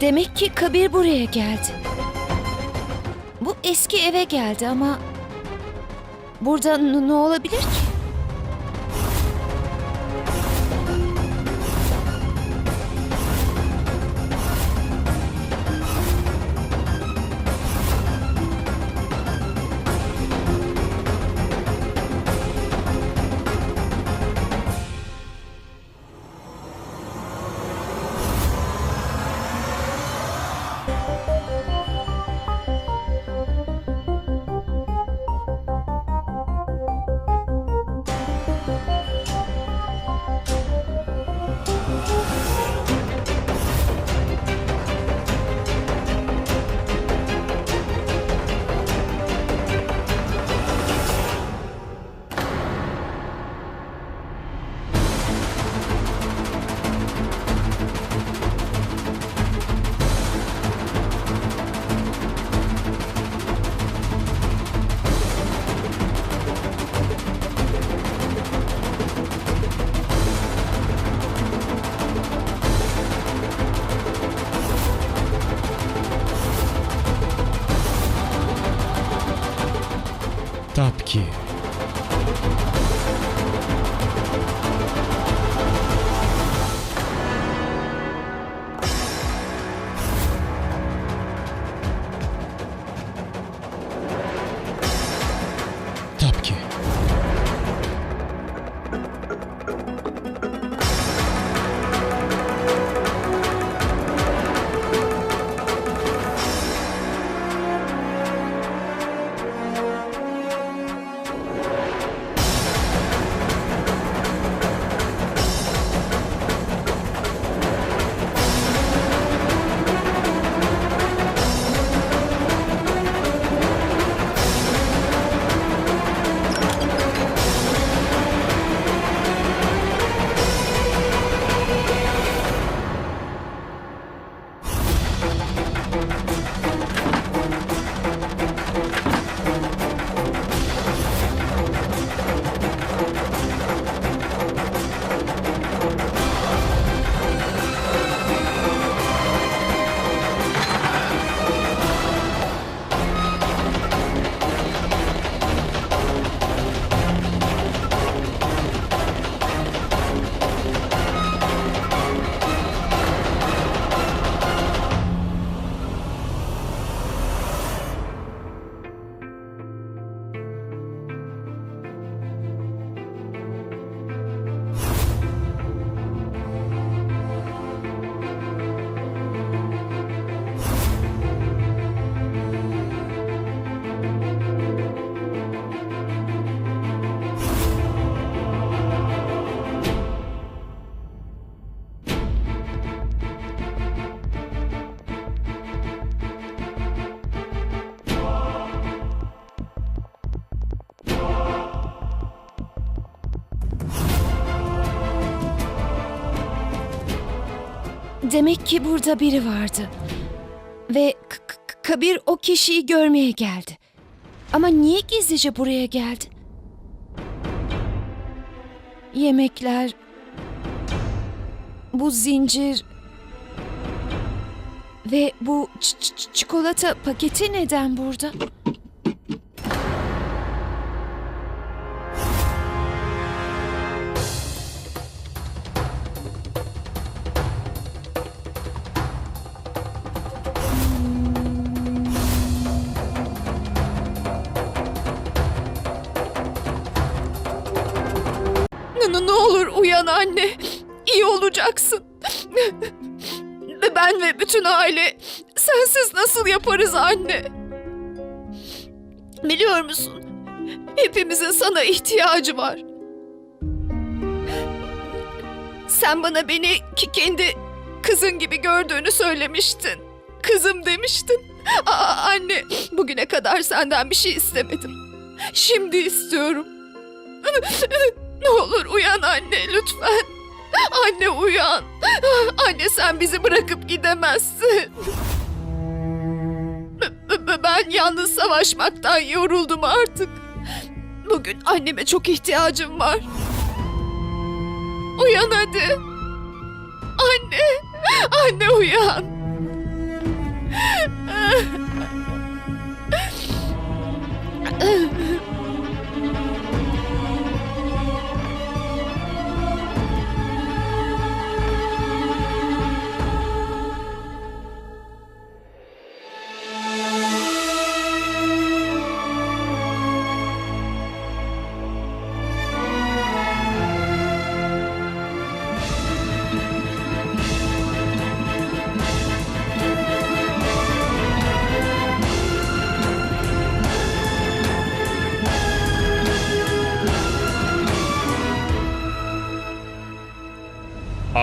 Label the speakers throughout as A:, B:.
A: Demek ki Kabir buraya geldi. Bu eski eve geldi ama burada ne olabilir ki?
B: Tapki.
A: Demek ki burada biri vardı. Ve Kabir o kişiyi görmeye geldi. Ama niye gizlice buraya geldi? Yemekler, bu zincir ve bu çikolata paketi neden burada?
C: Ne, ne olur uyan anne. İyi olacaksın. Ben ve bütün aile sensiz nasıl yaparız anne? Biliyor musun? Hepimizin sana ihtiyacı var. Sen bana beni ki kendi kızın gibi gördüğünü söylemiştin. Kızım demiştin. Aa, anne, bugüne kadar senden bir şey istemedim. Şimdi istiyorum. Ne olur uyan anne lütfen. Anne uyan. Anne sen bizi bırakıp gidemezsin. Ben yalnız savaşmaktan yoruldum artık. Bugün anneme çok ihtiyacım var. Uyan hadi. Anne, anne uyan.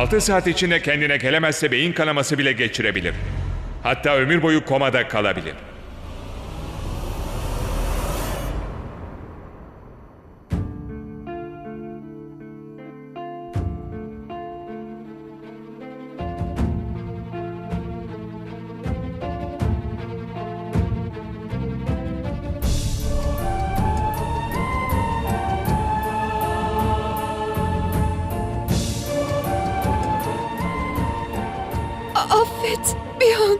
D: Altı saat içinde kendine gelemezse beyin kanaması bile geçirebilir. Hatta ömür boyu komada kalabilir.
C: Bir an.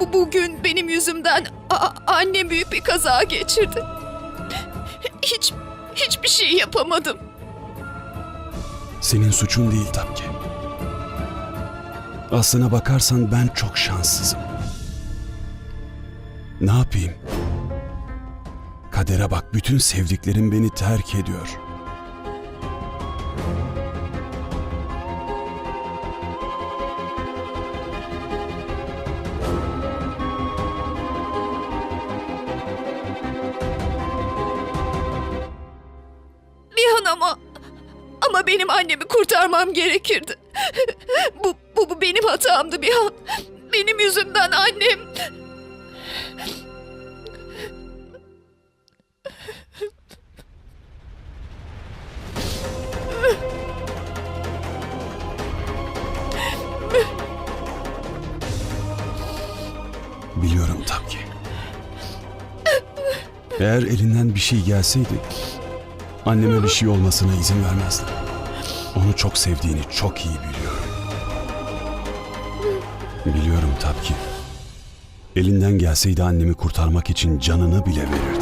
C: Bu bugün benim yüzümden annem büyük bir kaza geçirdi. Hiç hiçbir şey yapamadım.
E: Senin suçun değil tabii. Aslına bakarsan ben çok şanssızım. Ne yapayım? Kadere bak bütün sevdiklerim beni terk ediyor.
C: Ama benim annemi kurtarmam gerekirdi. Bu, bu, bu benim hatamdı bir an. Benim yüzümden annem...
E: Biliyorum tabii ki. Eğer elinden bir şey gelseydi, anneme bir şey olmasına izin vermezdin. Onu çok sevdiğini çok iyi biliyorum. Biliyorum tabii ki. Elinden gelseydi annemi kurtarmak için canını bile verirdi.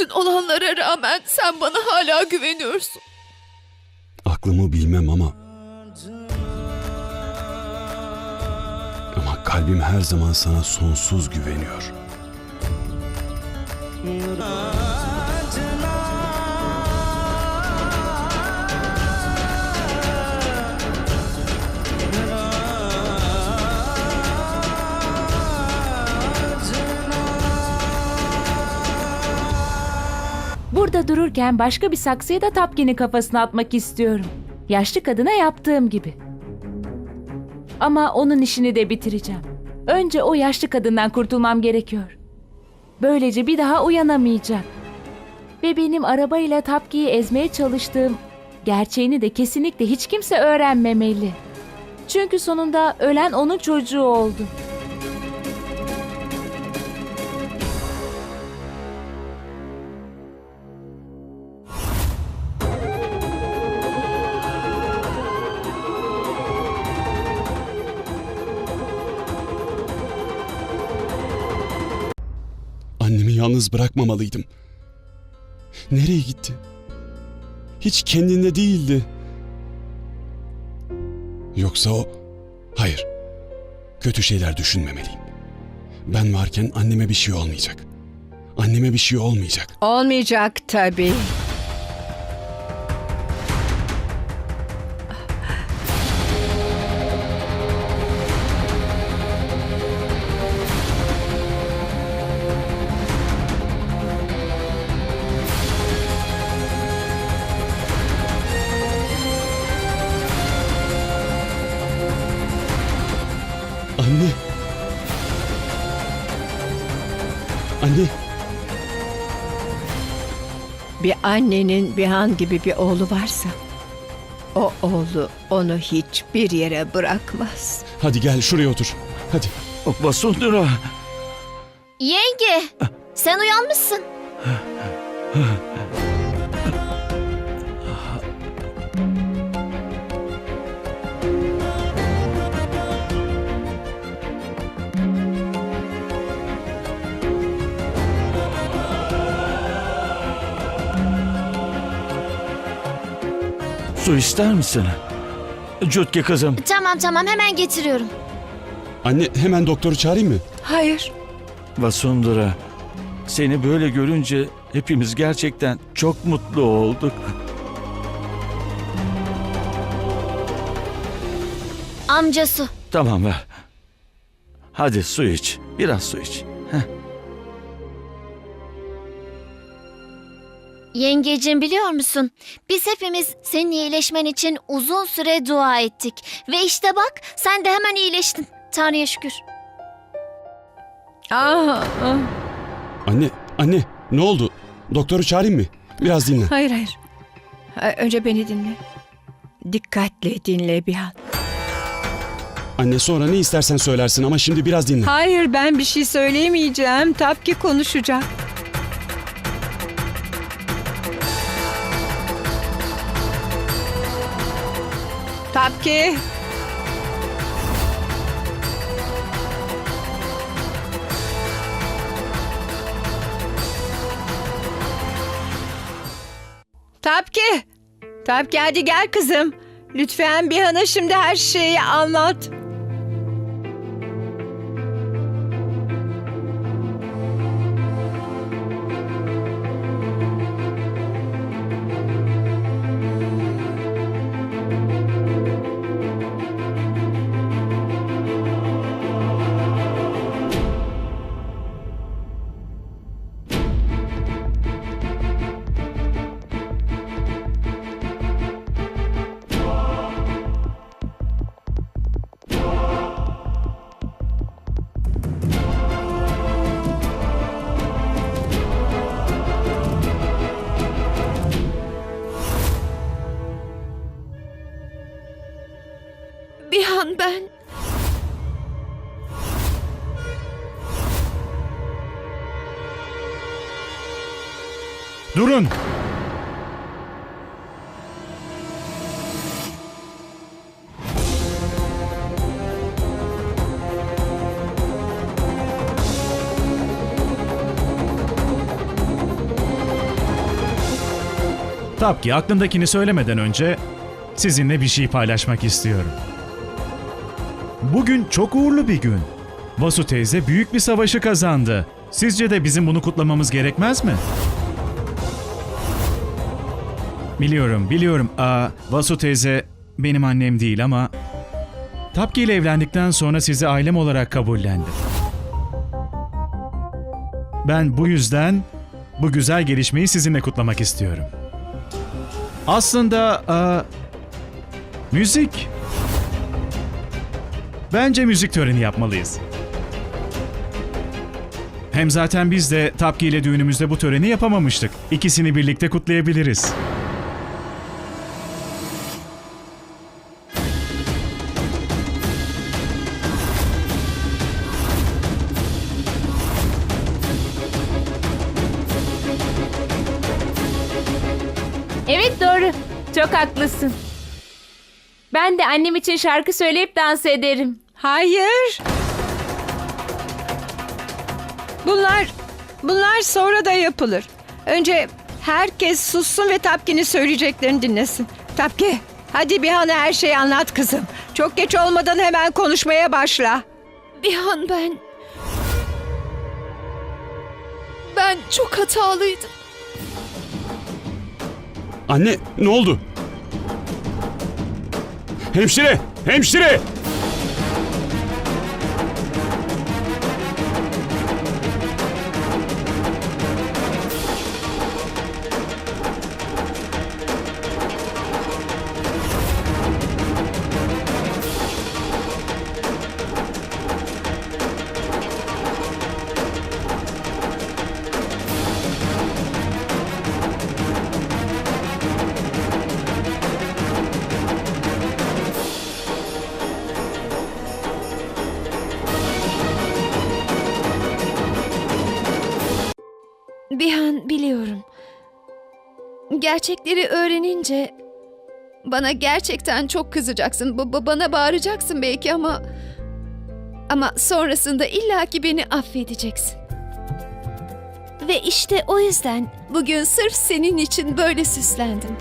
C: Bütün olanlara rağmen sen bana hala güveniyorsun.
E: Aklımı bilmem ama... Ama kalbim her zaman sana sonsuz güveniyor.
F: Burada dururken başka bir saksıya da Tapkin'in kafasına atmak istiyorum. Yaşlı kadına yaptığım gibi. Ama onun işini de bitireceğim. Önce o yaşlı kadından kurtulmam gerekiyor. Böylece bir daha uyanamayacak. Ve benim arabayla Tapki'yi ezmeye çalıştığım gerçeğini de kesinlikle hiç kimse öğrenmemeli. Çünkü sonunda ölen onun çocuğu oldu.
E: Yalnız bırakmamalıydım. Nereye gitti? Hiç kendinde değildi. Yoksa o... Hayır. Kötü şeyler düşünmemeliyim. Ben varken anneme bir şey olmayacak. Anneme bir şey olmayacak.
G: Olmayacak tabii.
E: Anne. Anne.
G: bir annenin Bihan gibi bir oğlu varsa o oğlu onu hiçbir yere bırakmaz.
E: Hadi gel şuraya otur. Hadi.
H: Vasundara.
I: Yenge, sen uyanmışsın.
H: Su ister misin? Cutki kızım.
I: Tamam tamam hemen getiriyorum.
E: Anne hemen doktoru çağırayım mı?
G: Hayır.
H: Vasundara. Seni böyle görünce hepimiz gerçekten çok mutlu olduk.
I: Amcası.
H: Tamam ver. Hadi su iç. Biraz su iç.
I: Yengecim biliyor musun? Biz hepimiz senin iyileşmen için uzun süre dua ettik. Ve işte bak sen de hemen iyileştin. Tanrı'ya şükür.
G: Aa, ah.
E: Anne, anne ne oldu? Doktoru çağırayım mı? Biraz dinle.
G: hayır hayır. Ha, Önce beni dinle. Dikkatle dinle Bihan.
E: Anne sonra ne istersen söylersin ama şimdi biraz dinle.
G: Hayır ben bir şey söyleyemeyeceğim. Tapki konuşacak. Tapki. Tapki. Tapki hadi gel kızım. Lütfen Bihan'a şimdi her şeyi anlat.
B: Durun! Tabii ki aklındakini söylemeden önce sizinle bir şey paylaşmak istiyorum. Bugün çok uğurlu bir gün. Vasu teyze büyük bir savaşı kazandı. Sizce de bizim bunu kutlamamız gerekmez mi? Biliyorum, biliyorum. Aa, Vasu teyze benim annem değil ama... Tapki ile evlendikten sonra sizi ailem olarak kabullendim. Ben bu yüzden bu güzel gelişmeyi sizinle kutlamak istiyorum. Aslında aa, müzik. Bence müzik töreni yapmalıyız. Hem zaten biz de Tapki ile düğünümüzde bu töreni yapamamıştık. İkisini birlikte kutlayabiliriz.
F: Annem için şarkı söyleyip dans ederim.
G: Hayır. Bunlar, bunlar sonra da yapılır. Önce herkes sussun ve Tapki'nin söyleyeceklerini dinlesin. Tapki, hadi Bihan'a her şeyi anlat kızım. Çok geç olmadan hemen konuşmaya başla.
C: Bir an ben... Ben çok hatalıydım.
E: Anne ne oldu? Hemşire! Hemşire!
A: Gerçekleri öğrenince bana gerçekten çok kızacaksın. Ba- ba- bana bağıracaksın belki ama ama sonrasında illaki beni affedeceksin. Ve işte o yüzden bugün sırf senin için böyle süslendim.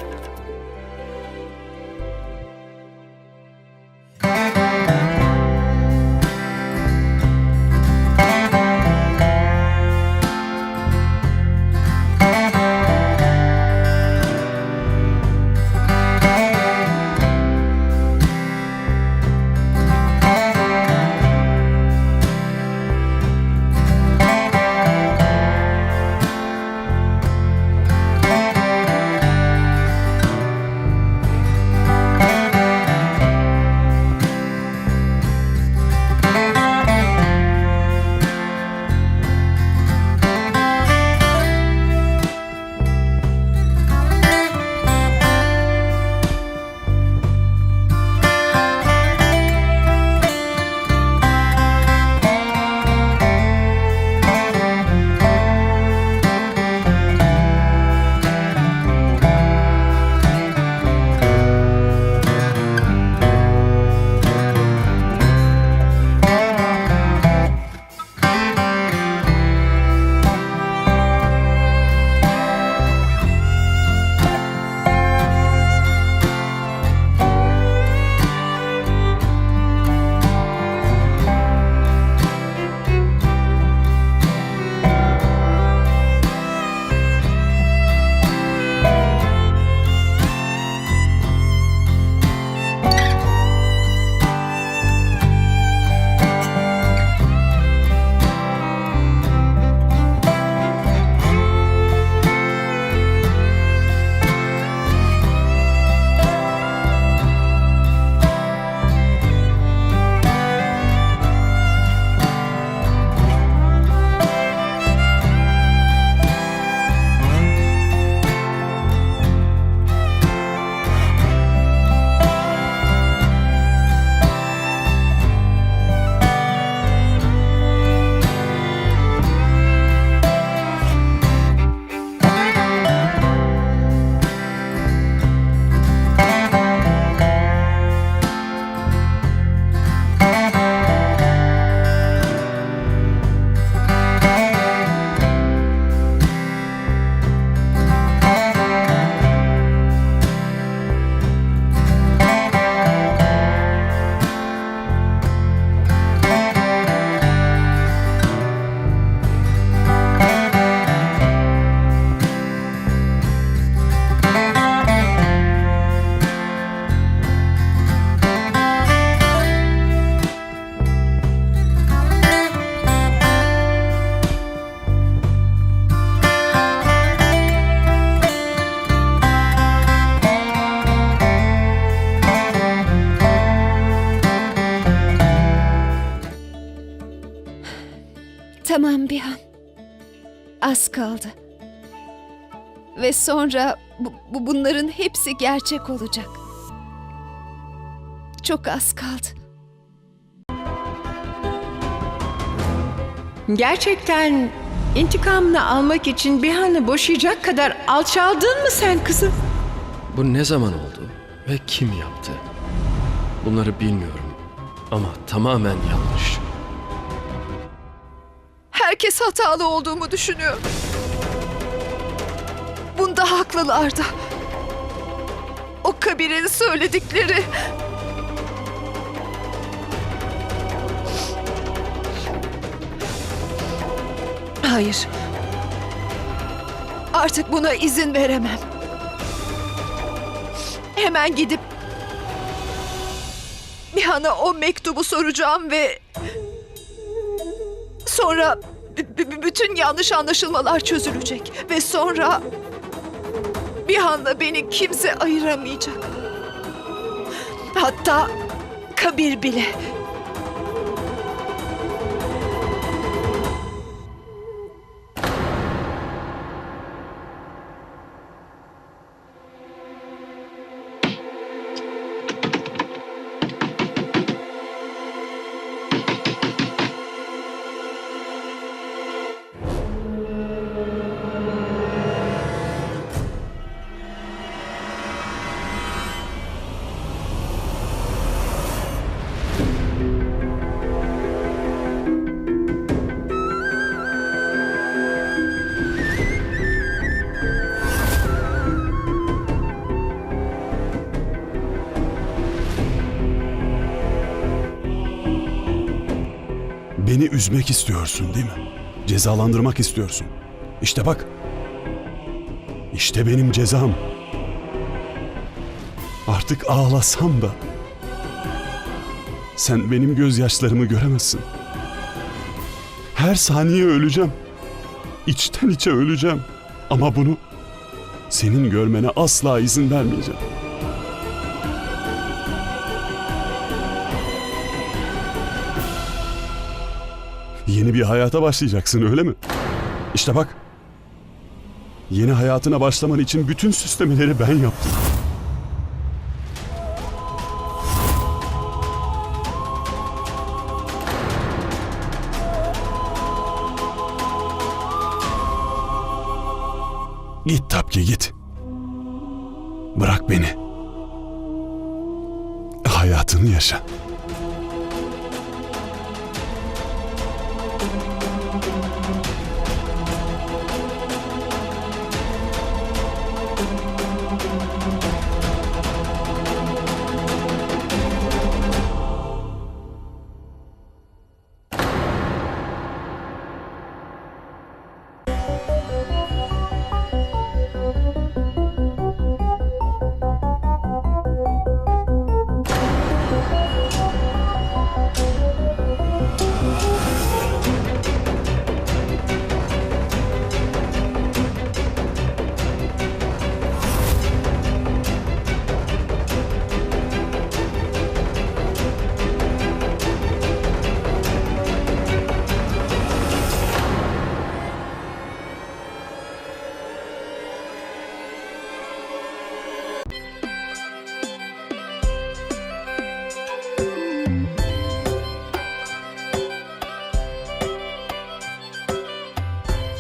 A: Tamam bir an. Az kaldı. Ve sonra bu, bu- bunların hepsi gerçek olacak. Çok az kaldı.
G: Gerçekten intikamını almak için Bihan'ı boşayacak kadar alçaldın mı sen kızım?
J: Bu ne zaman oldu ve kim yaptı? Bunları bilmiyorum ama tamamen yanlış.
C: Herkes hatalı olduğumu düşünüyor. Bunda haklılar da. O Kabir'in söyledikleri... Hayır. Artık buna izin veremem. Hemen gidip Nihan'a o mektubu soracağım ve sonra b- bütün yanlış anlaşılmalar çözülecek ve sonra bir anda beni kimse ayıramayacak. Hatta Kabir bile.
E: Beni üzmek istiyorsun değil mi? Cezalandırmak istiyorsun. İşte bak. İşte benim cezam. Artık ağlasam da sen benim gözyaşlarımı göremezsin. Her saniye öleceğim. İçten içe öleceğim. Ama bunu senin görmene asla izin vermeyeceğim. Yeni bir hayata başlayacaksın öyle mi? İşte bak. Yeni hayatına başlaman için bütün süslemeleri ben yaptım.